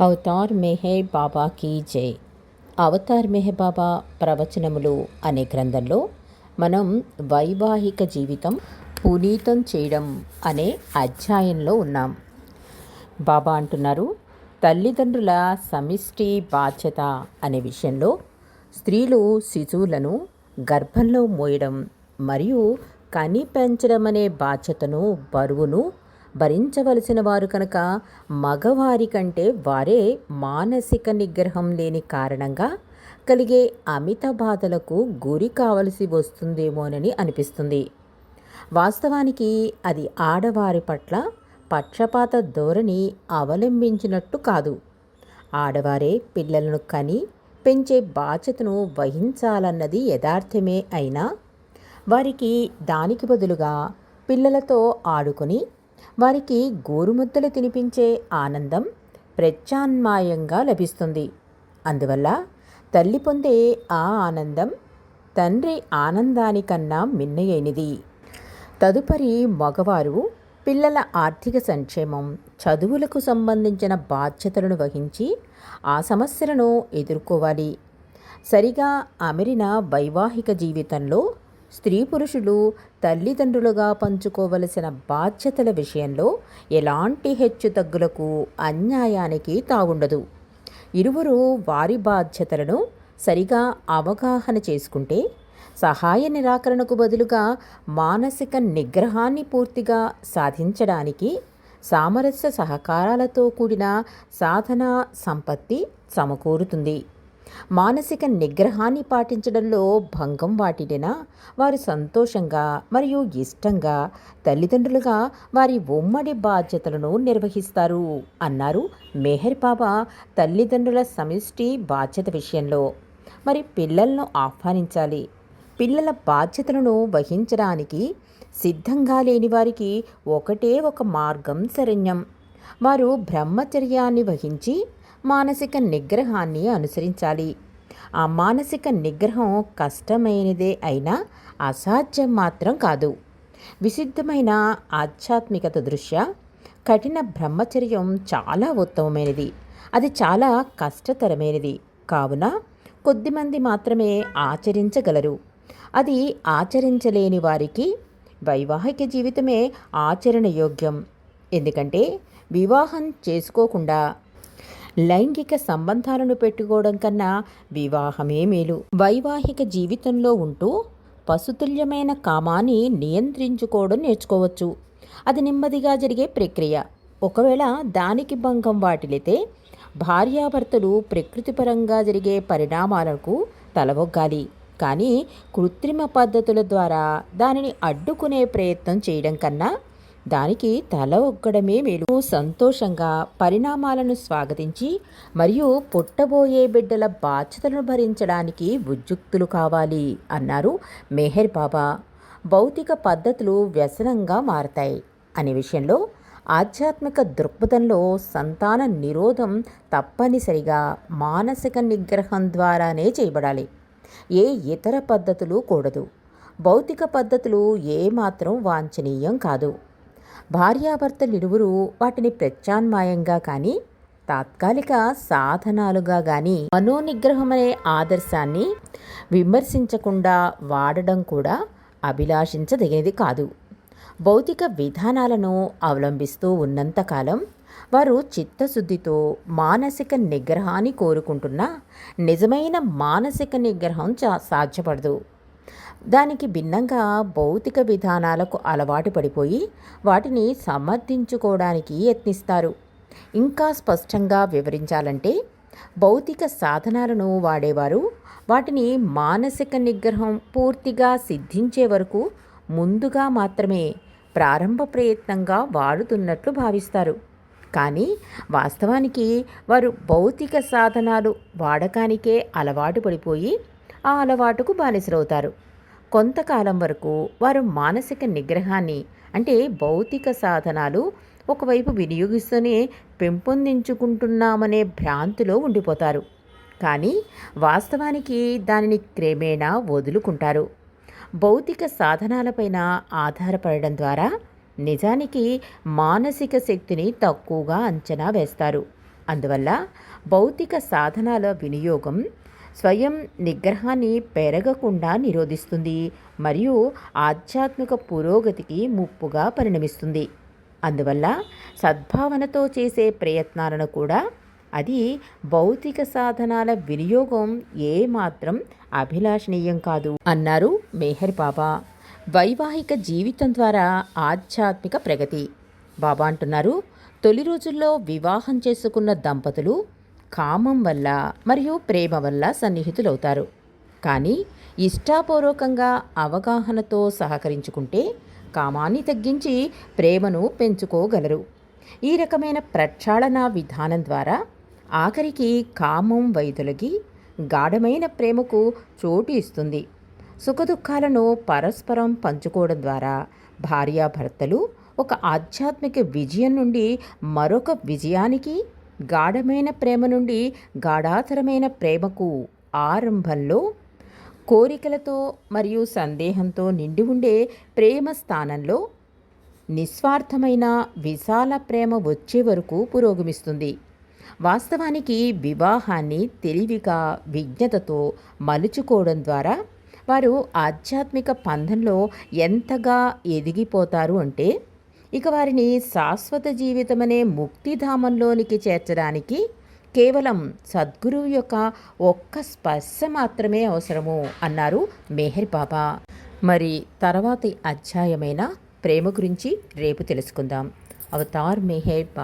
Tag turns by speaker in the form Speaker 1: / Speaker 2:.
Speaker 1: Avatar Meher Baba కీ జై. అవతార్ మెహే బాబా ప్రవచనములు అనే గ్రంథంలో మనం వైవాహిక జీవితం పునీతం చేయడం అనే అధ్యాయంలో ఉన్నాం. బాబా అంటున్నారు తల్లిదండ్రుల సమిష్టి బాధ్యత అనే విషయంలో స్త్రీలు శిశువులను గర్భంలో మోయడం మరియు కని పెంచడం అనే బాధ్యతను బరువును భరించవలసిన వారు కనుక మగవారి కంటే వారే మానసిక నిగ్రహం లేని కారణంగా కలిగే అమిత బాధలకు గురి కావలసి వస్తుందేమోనని అనిపిస్తుంది. వాస్తవానికి అది ఆడవారి పట్ల పక్షపాత ధోరణి అవలంబించినట్టు కాదు. ఆడవారే పిల్లలను కని పెంచే బాధ్యతను వహించాలన్నది యథార్థమే అయినా వారికి దానికి బదులుగా పిల్లలతో ఆడుకొని వారికి గోరుముద్దలు తినిపించే ఆనందం ప్రత్యామ్నాయంగా లభిస్తుంది. అందువల్ల తల్లి పొందే ఆ ఆనందం తండ్రి ఆనందానికన్నా మిన్నయైనది. తదుపరి మగవారు పిల్లల ఆర్థిక సంక్షేమం చదువులకు సంబంధించిన బాధ్యతలను వహించి ఆ సమస్యలను ఎదుర్కోవాలి. సరిగా అమెరిన వైవాహిక జీవితంలో స్త్రీ పురుషులు తల్లిదండ్రులుగా పంచుకోవలసిన బాధ్యతల విషయంలో ఎలాంటి హెచ్చుతగ్గులకు అన్యాయానికి తావుండదు. ఇరువురు వారి బాధ్యతలను సరిగా అవగాహన చేసుకుంటే సహాయ నిరాకరణకు బదులుగా మానసిక నిగ్రహాన్ని పూర్తిగా సాధించడానికి సామరస్య సహకారాలతో కూడిన సాధన సంపత్తి సమకూరుతుంది. మానసిక నిగ్రహాన్ని పాటించడంలో భంగం వాటిడినా వారు సంతోషంగా మరియు ఇష్టంగా తల్లిదండ్రులుగా వారి ఉమ్మడి బాధ్యతలను నిర్వహిస్తారు అన్నారు మెహర్ బాబా తల్లిదండ్రుల సమిష్టి బాధ్యత విషయంలో. మరి పిల్లలను ఆహ్వానించాలి. పిల్లల బాధ్యతలను వహించడానికి సిద్ధంగా లేని వారికి ఒకటే ఒక మార్గం శరణ్యం. వారు బ్రహ్మచర్యాన్ని వహించి మానసిక నిగ్రహాన్ని అనుసరించాలి. ఆ మానసిక నిగ్రహం కష్టమైనదే అయినా అసాధ్యం మాత్రం కాదు. విశుద్ధమైన ఆధ్యాత్మికత దృష్ట్యా కఠిన బ్రహ్మచర్యం చాలా ఉత్తమమైనది. అది చాలా కష్టతరమైనది. కావున కొద్దిమంది మాత్రమే ఆచరించగలరు. అది ఆచరించలేని వారికి వైవాహిక జీవితమే ఆచరణ యోగ్యం ఎందుకంటే వివాహం చేసుకోకుండా లైంగిక సంబంధాలను పెట్టుకోవడం కన్నా వివాహమే మేలు. వైవాహిక జీవితంలో ఉంటూ పశుతుల్యమైన కామాన్ని నియంత్రించుకోవడం నేర్చుకోవచ్చు. అది నెమ్మదిగా జరిగే ప్రక్రియ. ఒకవేళ దానికి భంగం వాటిల్లితే భార్యాభర్తలు ప్రకృతిపరంగా జరిగే పరిణామాలకు తలవొగ్గాలి. కానీ కృత్రిమ పద్ధతుల ద్వారా దానిని అడ్డుకునే ప్రయత్నం చేయడం కన్నా దానికి తల ఒగ్గడమే మేలు. సంతోషంగా పరిణామాలను స్వాగతించి మరియు పుట్టబోయే బిడ్డల బాధ్యతలను భరించడానికి ఉద్యుక్తులు కావాలి అన్నారు మెహర్ బాబా. భౌతిక పద్ధతులు వ్యసనంగా మారతాయి అనే విషయంలో ఆధ్యాత్మిక దృక్పథంలో సంతాన నిరోధం తప్పనిసరిగా మానసిక నిగ్రహం ద్వారానే చేయబడాలి. ఏ ఇతర పద్ధతులు కూడదు. భౌతిక పద్ధతులు ఏమాత్రం వాంఛనీయం కాదు. భార్యాభర్తలిరువురు వాటిని ప్రత్యామ్నాయంగా కానీ తాత్కాలిక సాధనాలుగా కానీ మనోనిగ్రహమనే ఆదర్శాన్ని విమర్శించకుండా వాడడం కూడా అభిలాషించదగినది కాదు. భౌతిక విధానాలను అవలంబిస్తూ ఉన్నంతకాలం వారు చిత్తశుద్ధితో మానసిక నిగ్రహాన్ని కోరుకుంటున్న నిజమైన మానసిక నిగ్రహం సాధ్యపడదు. దానికి భిన్నంగా భౌతిక విధానాలకు అలవాటు పడిపోయి వాటిని సమర్థించుకోవడానికి యత్నిస్తారు. ఇంకా స్పష్టంగా వివరించాలంటే భౌతిక సాధనాలను వాడేవారు వాటిని మానసిక నిగ్రహం పూర్తిగా సిద్ధించే వరకు ముందుగా మాత్రమే ప్రారంభ ప్రయత్నంగా వాడుతున్నట్లు భావిస్తారు. కానీ వాస్తవానికి వారు భౌతిక సాధనాలు వాడకానికే అలవాటు పడిపోయి ఆ అలవాటుకు బానిసలవుతారు. కొంతకాలం వరకు వారు మానసిక నిగ్రహాన్ని అంటే భౌతిక సాధనాలు ఒకవైపు వినియోగిస్తూనే పెంపొందించుకుంటున్నామనే భ్రాంతిలో ఉండిపోతారు. కానీ వాస్తవానికి దానిని క్రమేణా వదులుకుంటారు. భౌతిక సాధనాలపైన ఆధారపడడం ద్వారా నిజానికి మానసిక శక్తిని తక్కువగా అంచనా వేస్తారు. అందువల్ల భౌతిక సాధనాల వినియోగం స్వయం నిగ్రహాన్ని పెరగకుండా నిరోధిస్తుంది మరియు ఆధ్యాత్మిక పురోగతికి ముప్పుగా పరిణమిస్తుంది. అందువల్ల సద్భావనతో చేసే ప్రయత్నాలను కూడా అది భౌతిక సాధనాల వినియోగం ఏమాత్రం అభిలాషణీయం కాదు అన్నారు మేహర్ బాబా. వైవాహిక జీవితం ద్వారా ఆధ్యాత్మిక ప్రగతి. బాబా అంటున్నారు తొలి రోజుల్లో వివాహం చేసుకున్న దంపతులు కామం వల్ల మరియు ప్రేమ వల్ల సన్నిహితులవుతారు. కానీ ఇష్టాపూర్వకంగా అవగాహనతో సహకరించుకుంటే కామాన్ని తగ్గించి ప్రేమను పెంచుకోగలరు. ఈ రకమైన ప్రక్షాళన విధానం ద్వారా ఆఖరికి కామం వైదొలగి గాఢమైన ప్రేమకు చోటు ఇస్తుంది. సుఖదుఖాలను పరస్పరం పంచుకోవడం ద్వారా భార్యాభర్తలు ఒక ఆధ్యాత్మిక విజయం నుండి మరొక విజయానికి గాఢమైన ప్రేమ నుండి గాఢాతరమైన ప్రేమకు ఆరంభంలో కోరికలతో మరియు సందేహంతో నిండి ఉండే ప్రేమ స్థానంలో నిస్వార్థమైన విశాల ప్రేమ వచ్చే వరకు పురోగమిస్తుంది. వాస్తవానికి వివాహాన్ని తెలివిగా విజ్ఞతతో మలుచుకోవడం ద్వారా వారు ఆధ్యాత్మిక పంథంలో ఎంతగా ఎదిగిపోతారు అంటే ఇక వారిని శాశ్వత జీవితమనే ముక్తిధామంలోనికి చేర్చడానికి కేవలం సద్గురువు యొక్క ఒక్క స్పర్శ మాత్రమే అవసరము అన్నారు మెహర్ బాబా. మరి తర్వాతి అధ్యాయమైన ప్రేమ గురించి రేపు తెలుసుకుందాం. అవతార్ మెహర్ బా